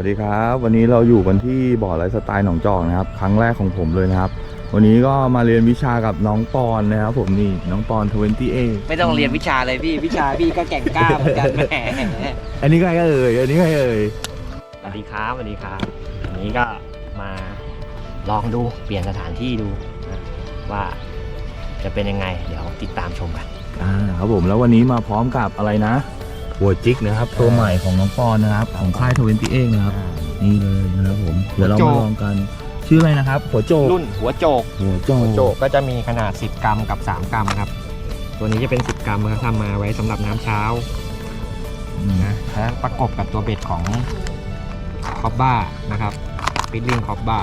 วัสดีครับ วันนี้เราอยู่กันที่บ่อไลฟ์สไตล์หนองจอกนะครับ ครั้งแรกของผมเลยนะครับ วันนี้ก็มาเรียนวิชากับน้องปอนนะครับผมนี่น้องปอน28ไม่ต้องเรียนวิชาเลยพี่ วิชาพี่ก็แก่งกล้าเหมือนกันแหมอันนี้ใครเอ่ยอันนี้ใครเอ่ยสวัสดีครับสวัสดีครับวันนี้ก็มาลองดูเปลี่ยนสถานที่ดูนะว่าจะเป็นยังไง เดี๋ยวติดตามชมกันอ่าครับผมแล้ววันนี้มาพร้อมกับอะไรนะ หัวจิกนะครับ ตัวใหม่ของน้องปอนนะครับ ของค่าย28นะครับ นี่เลยนะครับผม เดี๋ยวเรามาลองกัน ชื่ออะไรนะครับ หัวโจกรุ่นหัวโจก หัวโจกหัวโจกก็จะมีขนาด 10 กรัมกับ 3 กรัมครับ ตัวนี้จะเป็น 10 กรัมครับทำมาไว้สำหรับน้ำเช้าอืมนะแล้วประกบกับตัวเบ็ดของคอบบ้านะครับฟิลลิ่งคอบบ้า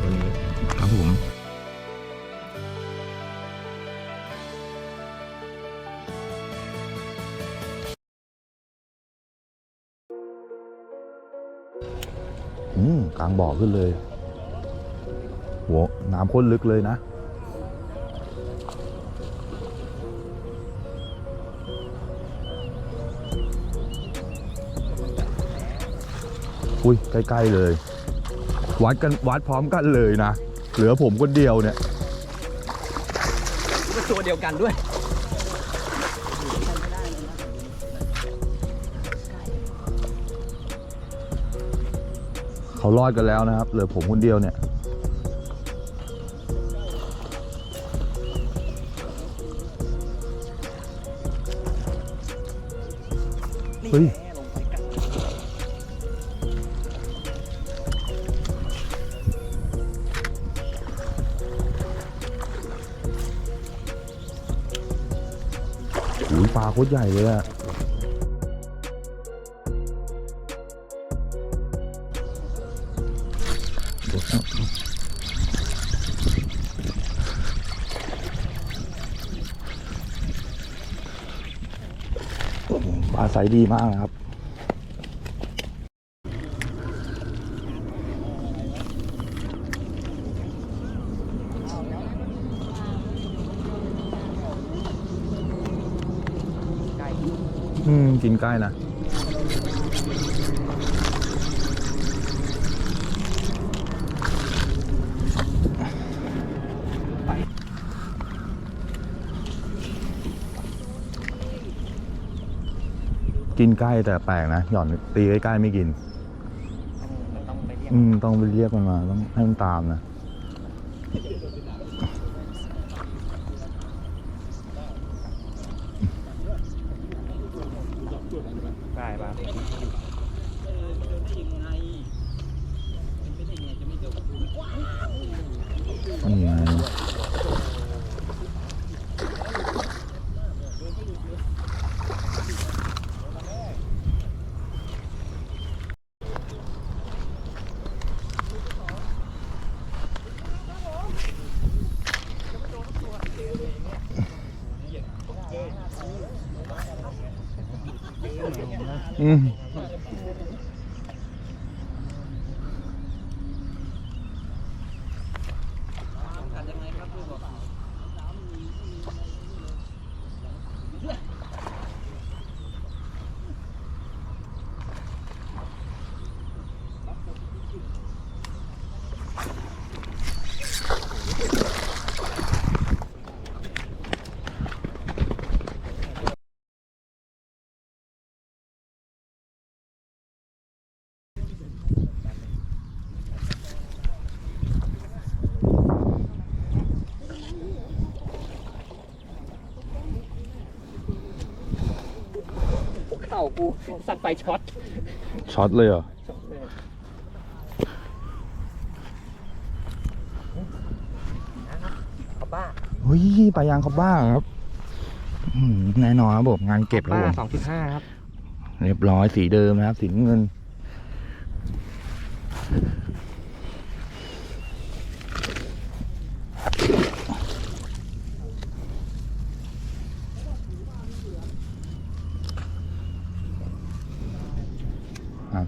ตัวนี้ครับผม กลางบ่อขึ้นเลยหัวน้ำข้นลึกเลยนะ อุ้ยใกล้ๆเลย วัดกันวัดพร้อมกันเลยนะ เหลือผมคนเดียวเนี่ยตัวเดียวกันด้วย เขารอดกันแล้วนะครับ เหลือผมคนเดียวเนี่ย เฮ้ย หูยปลาโคตรใหญ่เลยอะ ปลาใสดีมากนะครับ อืม กินใกล้นะ กินใกล้แต่แปลกนะ หย่อนตีใกล้ๆไม่กินต้องไปเรียกอืมต้องไปเรียกมันมาต้องให้มันตามนะ ได้ป่ะ นี่ไงอืม เข่า กูสัตว์ไฟช็อตช็อตเลยเหรอคอบบ้าเฮ้ยปลายางเขาบ้าครับอืมแน่นอนครับผมงานเก็บครับบ้าผมสองจุดห้าครับ เรียบร้อยสีเดิมนะครับ สีน้ำเงิน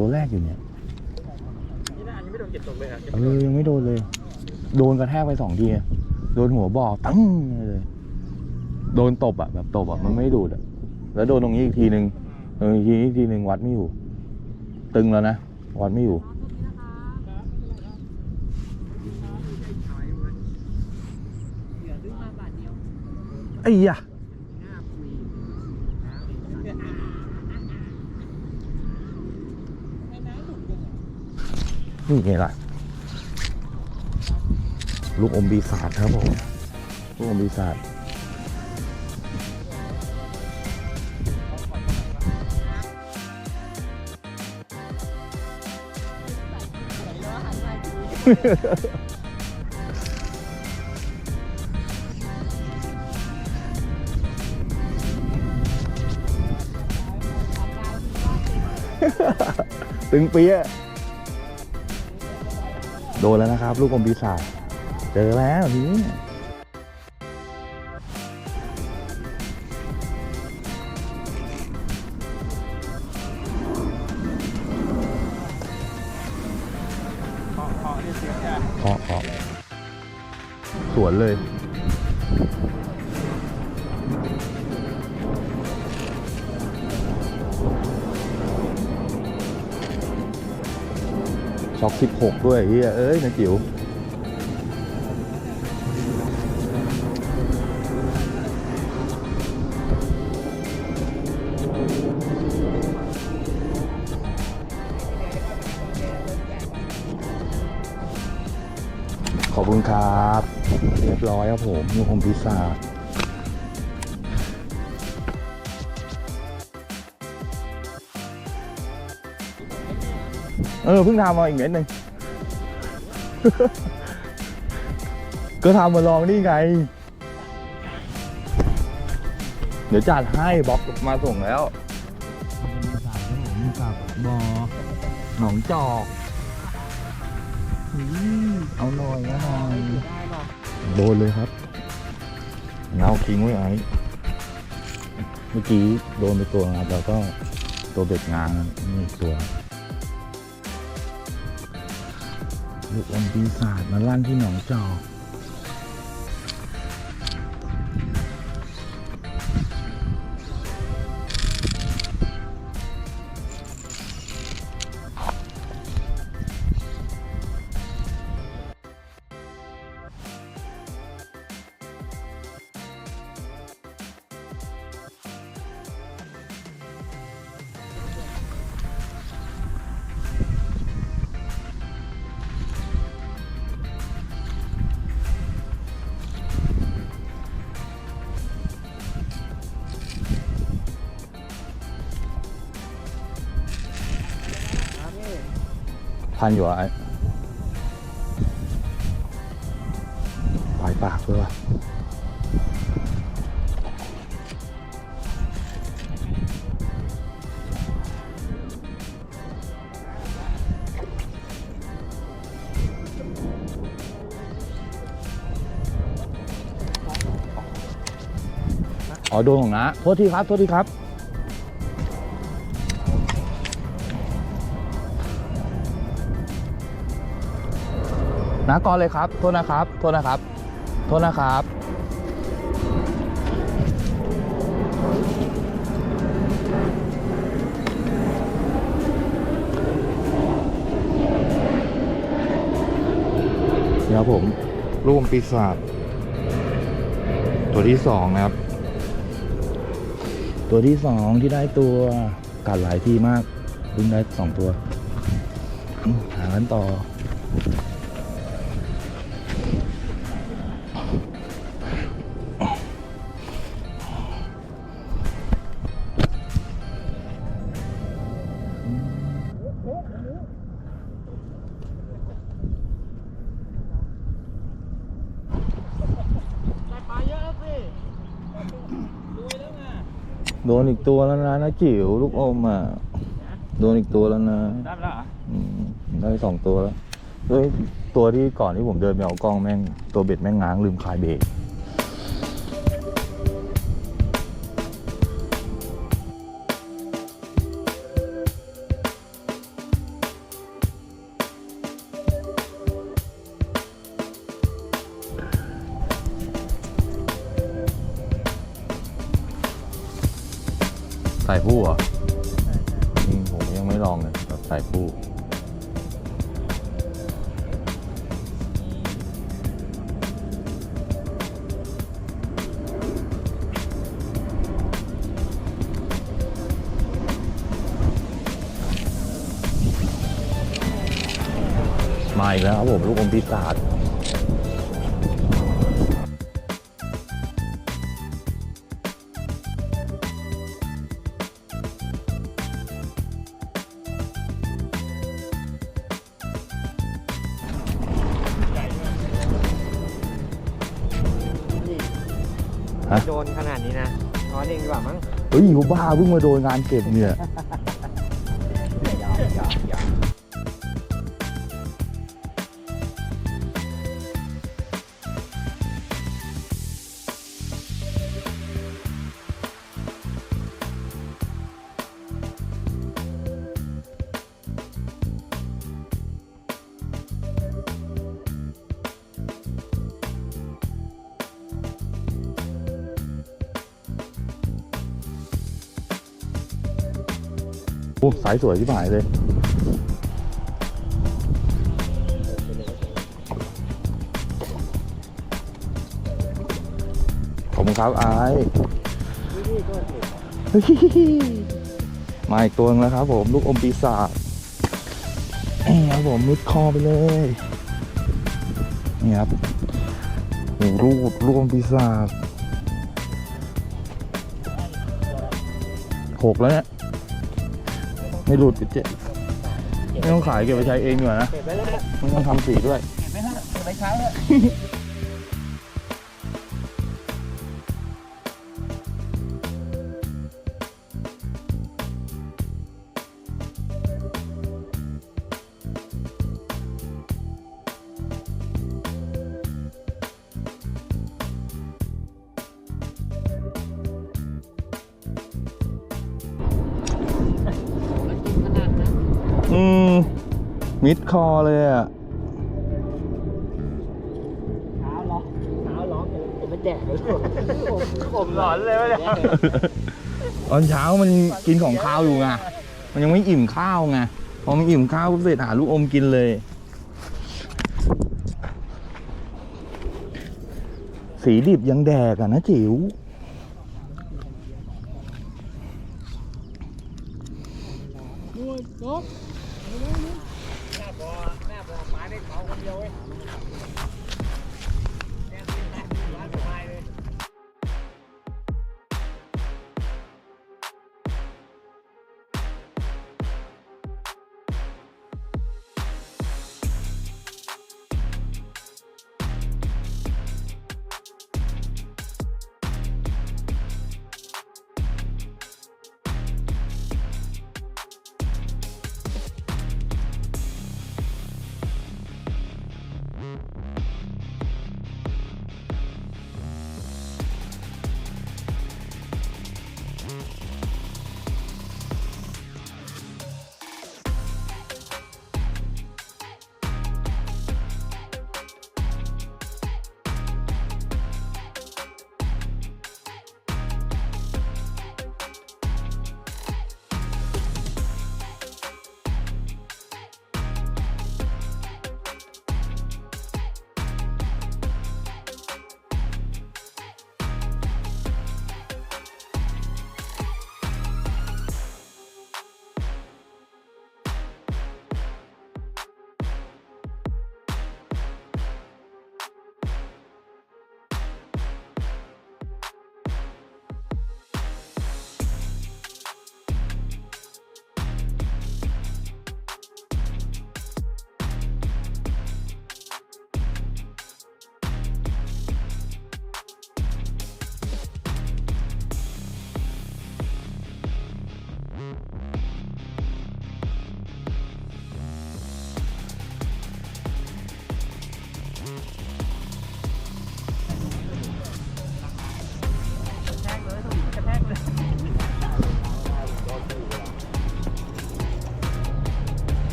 ตัวแรกอยู่เนี่ยนี่น่ายังไม่โดนเก็บตกเลยอะเออยังไม่โดนเลย โดนกระแทกไปสองทีอะโดนหัวบ่อตั้งเลย โดนตบอะแบบตบอะมันไม่ดูดอะแล้วโดนตรงนี้อีกทีหนึ่งเอออีกทีอีกทีหนึ่งวัดไม่อยู่ ตึงแล้วนะวัดไม่อยู่ไอ้ยะ นี่ไงล่ะ ลูกอมบีศาจครับผมลูกอมบีศาจตึงเปี๊ยะ โดนแล้วนะครับ ลูกอมปีศาจเจอแล้วทีนี้เคาะเคาะสวนเลย 16 ด้วยเฮียเอ้ยนะจิ๋วขอบคุณครับ เรียบร้อยครับผมมีผมพิซซ่า เออเพิ่งทำมาอีกเม็ดหนึ่ง ก็ทำมาลองนี่ไง เดี๋ยวจัดให้บล็อกมาส่งแล้วกับบอหนองจอกเอาหน่อยเอาหน่อยโดนเลยครับเงาทิ้งไว้ไอ้เมื่อกี้โดนไปตัวนะครับแล้วก็ตัวเบ็ดงานนี่ตัว ลูกอมปีศาจมาลั่นที่หนองจอก พันอยู่อะปลายปากด้วยวะอ๋อโดนของนะโทษทีครับ โทษทีครับ นะก่อนเลยครับ โทษนะครับ โทษนะครับ โทษนะครับนี่ครับผมรูปปีศาจตัวที่สองนะครับ ตัวที่สองที่ได้ตัวกัดหลายที่มากเพิ่งได้สองตัว หากันต่อ นอีกตัวแล้วนะนะจิ๋วลูกอมอะโดนอีกตัวแล้วนะได้แล้วเหรออืมได้สองตัวแล้วเฮ้ยตัวที่ก่อนที่ผมเดินไปเอากล้องแม่งตัวเบ็ดแม่งง้างลืมคลายเบรก มาอีกแล้วครับผมลูกอมปีศาจฮะโดนขนาดนี้นะนอนเองดีกว่ามั้ง เฮ้ยเขาบ้าเพิ่งมาโดนงานเก็บเนี่ย โอ้สายสวยที่หายเลย ขอบคุณครับไอ้ายเฮ้ยมาอีกตัวนึงแล้วครับผมลูกอมปีศาจนี่ครับผมมุดคอไปเลย นี่ครับโอ้ลูกลูกอมปีศาจหกแล้วเนี่ย ไม่หลุดเจ๊ไม่ต้องขายเก็บไปใช้เองเหรอนะเก็บไว้แล้วไม่ต้องทำสีด้วย เก็บไว้ฮะเก็บไว้ใช้เถอะ คอเลยอะเท้าร้องเท้าร้องเดี๋ยวมันแดกเลยผมผมหลอนเลยวะเนี่ยตอนเช้ามันกินของข้าวอยู่ไงมันยังไม่อิ่มข้าวไงพอมันอิ่มข้าวปุ๊บเสร็จหาลูกอมกินเลย สีดิบยังแดกอะนะจิ๋ว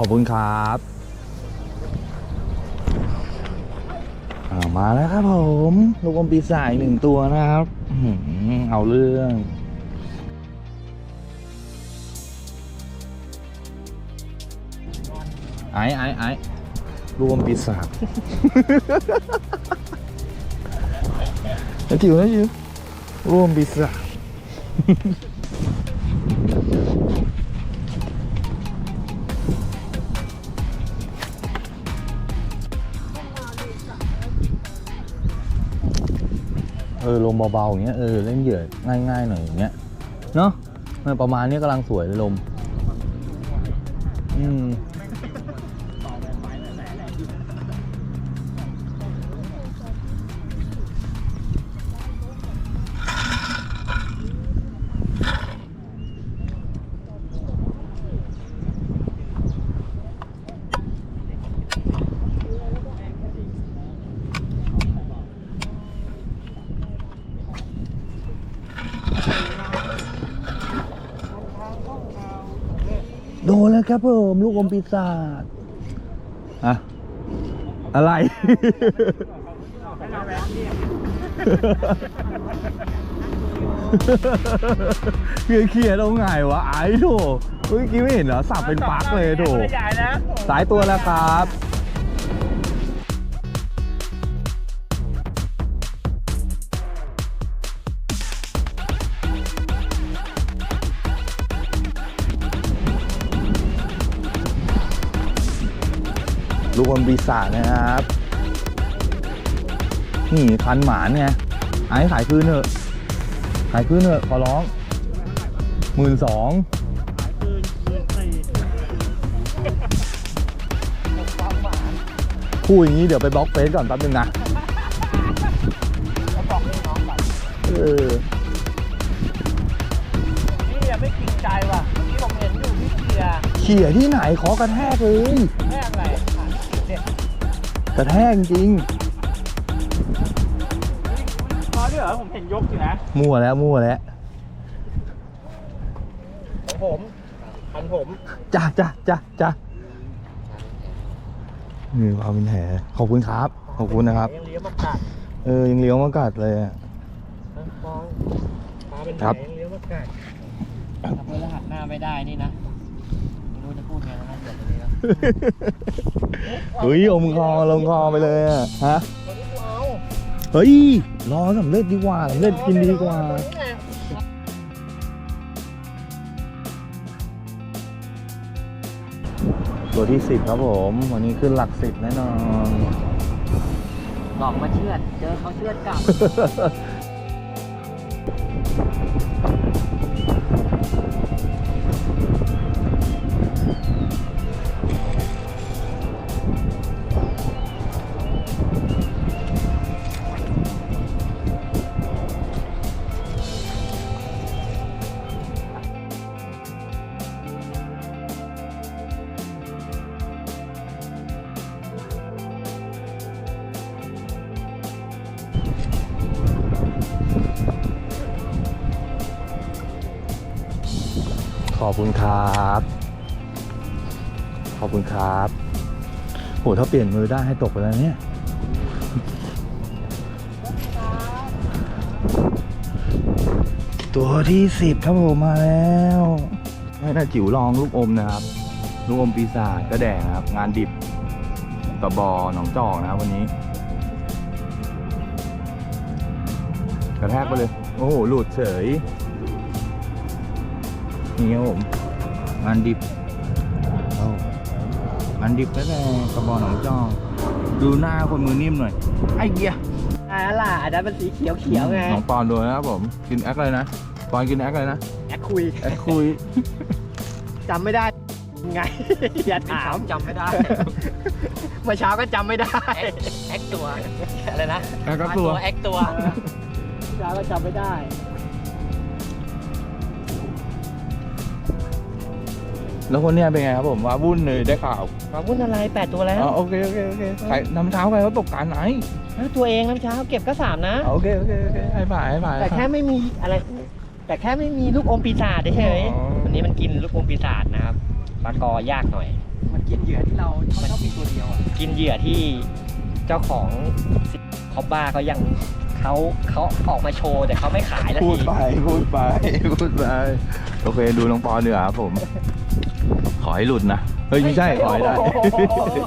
ขอบคุณครับมาแล้วครับผมลูกอมปีศาจหนึ่งตัวนะครับเอาเรื่องไอ้ไอ้ไอ้ลูกอมปีศาจนั่จิ๋วนั่นจิ๋วลูกอมปีศาจ ออลมเบาๆอย่างเงี้ยเออเล่นเหยื่อง่ายๆหน่อยอย่างเงี้ยเนาะประมาณนี้กำลังสวยเลยลม อืม ครับผมลูกอมปีศาจอะอะไร เขี่ยเขี่ยตรงไหนวะไอ้โถเมื่อกี้ไม่เห็นเหรอสับเป็นปักเลยโถสายตัวแล้วครับ ลูกอมปีศาจนะครับ นี่คันหมานไงไอ้ขายคืนเถอะ ขายคืนเถอะขอร้องหมื่นสองพูดอย่างนี้เดี๋ยวไปบล็อกเฟซก่อนแป๊บนึงนะเออนี่ไม่จริงใจว่ะเมื่อกี้ผมเห็นอยู่ที่เกียร์เขี่ยที่ไหนขอกระแทกเลยแม่อะไรเนี่ย กระแทกจริงพอด้วยเหรอผมเห็นยกอยู่นะมั่วแล้วมั่วแล้วของผมคันผมจ้าจ้าจ้าจ้านี่เอาเป็นแผลขอบคุณครับ ขอบคุณนะครับ ยังเลี้ยวมากัดเออยังเลี้ยวมากัดเลยอะฟองปลาเป็นครับยังเลี้ยวมากัดถ้าเพื่อนรหัสหน้าไม่ได้นี่นะไม่รู้จะพูดไงแล้วนะเดี๋ยวนี้นะ เฮ้ยอมคอลงคอไปเลยอะฮะวันนี้กูเอาเฮ้ยรอสำเร็จดีกว่าสำเร็จกินดีกว่าตัวที่สิบครับผม วันนี้ขึ้นหลักสิบแน่นอนหลอกมาเชือด เจอเขาเชือดกลับ โหถ้าเปลี่ยนมือได้ให้ตกไปแล้วเนี่ยตัวที่สิบครับผมมาแล้วให้น้าจิ๋วลองลูกอมนะครับ ลูกอมปีศาจกระแดงครับ งานดิบตะบอหนองจอกนะครับวันนี้ กระแทกไปเลย โอ้โหหลุดเฉยนี่ครับผม งานดิบางานดิบแท้ๆกระบอกหนองจอกดูหน้าคนมือนิ่มหน่อย ไอ้เหี้ยอ่าล่ะอันนั้นเป็นสีเขียวเขียวๆไงน้องปอนดูนะครับผม กินแอคเลยนะ ปอนกินแอคเลยนะ แอคคุย แอคคุยจำไม่ได้ไง อย่าถามจำไม่ได้ เมื่อเช้าก็จำไม่ได้ แอคตัว อะไรนะ แอคก็ตัว แอคตัวเมื่อเช้าก็จำไม่ได้ แล้วคนเนี้ยเป็นไงครับผมว่าวุ่นเลยได้ข่าวมาวุ่นอะไรแปดตัวแล้วอ๋อโอเคโอเคโอเคใครนำเท้าใครเขาตกการไหนตัวเองน้ำเช้าเก็บก็สามนะโอเคโอเคโอเคให้ผ่านให้ผ่านแต่แค่ไม่มีอะไร แต่แค่ไม่มีลูกอมปีศาจเฉยอ๋อวันนี้มันกินลูกอมปีศาจนะครับปลากอยากหน่อย มันกินเหยื่อที่เราเขาชอบมีตัวเดียวอะกินเหยื่อที่เจ้าของคอบบ้าเขายังเขาเขาออกมาโชว์แต่เขาไม่ขายแล้วพูดที ไปพูดไปพูดไป โอเคดูน้องปอเนือครับผม ขอให้หลุดนะ เฮ้ย ไม่ใช่ ขอให้ได้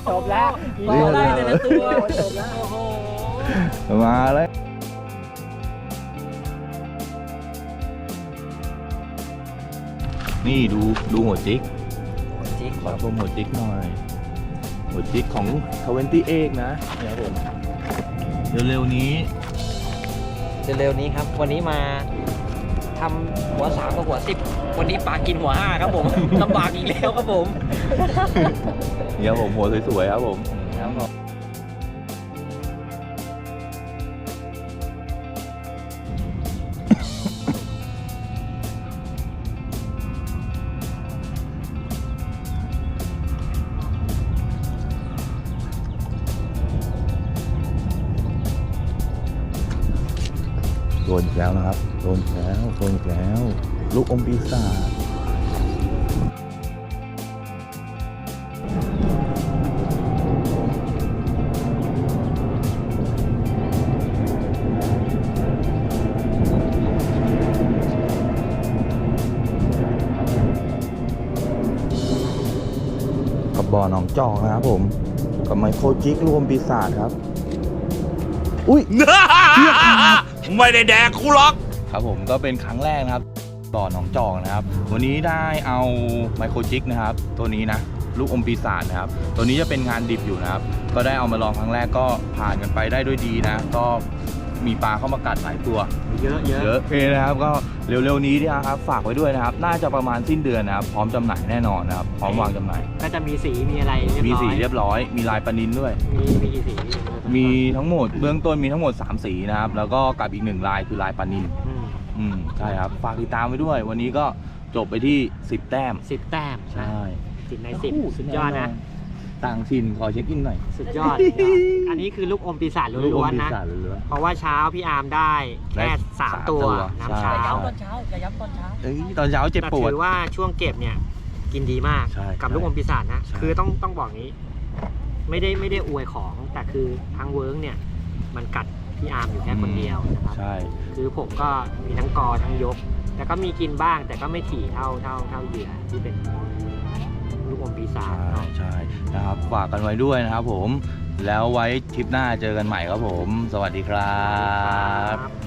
จบแล้วเรียบร้อยได้แต่ละตัวจบแล้วโอ้โหมาแล้วนี่ดูดูหัวจิกจิ๊กขอชมหัวจิกหน่อย หัวจิกของทเวนตี้เอกนะเนี่ยครับผมเร็วๆนี้ เร็วๆนี้ครับ วันนี้มา ทำหัวสามกับหัวสิบวันนี้ปลากินหัวห้าครับผมลำบากอีกแล้วครับผม เนี่ยผมหัวสวยๆครับผม ดนอีกแล้วนะครับ โดนอีกแล้วโดนอีกแล้ว ลูกอมปีศาจกับบ่อหนองจอกนะครับผม กับไมโครจิกลูกอมปีศาจครับ อุ้ย ไม่ได้แดกกูหรอก ครับผมก็เป็นครั้งแรกนะครับบ่อหนองจอกนะครับ วันนี้ได้เอาไมโครจิกนะครับ ตัวนี้นะ ลูกอมปีศาจนะครับ ตัวนี้จะเป็นงานดิบอยู่นะครับ ก็ได้เอามาลองครั้งแรกก็ผ่านกันไปได้ด้วยดีนะ ก็มีปลาเข้ามากัดหลายตัว เยอะเยอะเยอะโอเคนะครับก็เร็วๆนี้นะครับฝากไว้ด้วยนะครับ น่าจะประมาณสิ้นเดือนนะครับ พร้อมจำหน่ายแน่นอนนะครับ พร้อมวางจำหน่าย ก็จะมีสีมีอะไรเรียบมีร้อยสีเรียบร้อย มีลายปลานินด้วย มีมีกี่สี มีทั้งหมดเบื้องต้นมีทั้งหมด 3 สีนะครับ แล้วก็กับอีกหนึ่งลายคือลายปลานินอืมอืมใช่ครับ ฝากติดตามไว้ด้วย วันนี้ก็จบไปที่ 10 แต้ม สิบแต้มนะใช่สิบในสิบสุดยอดนะ ต่างถิ่นขอเช็คอินหน่อยสุดยอด อันนี้คือลูกอมปีศาจล้วนๆนะลูกอมปีศาจล้วน เพราะว่าเช้าพี่อาร์มได้ได้แค่สามสามตัวตัวน้ำเช้าใช่ตอนเช้าอย่าย้ำตอนเช้า ๆเอ้ยตอนเช้าเจ็บแต่ปวด ถือว่าช่วงเก็บเนี่ยกินดีมากใช่กับใช่ลูกอมปีศาจนะ ใช่ คือต้องต้องบอกนี้ ไม่ได้ไม่ได้อวยของแต่คือทางเวิร์กเนี่ยมันกัดพี่อาร์มอยู่แค่คนเดียวนะครับ ใช่ คือผมก็มีทั้งกอทั้งยก แต่ก็มีกินบ้างแต่ก็ไม่ถี่เท่าเท่าเท่าเหยื่อที่เป็นลูกอมปีศาจใช่เนาะ ใช่นะครับฝากกันไว้ด้วยนะครับผม แล้วไว้ทริปหน้าเจอกันใหม่ครับผม สวัสดีครับครับ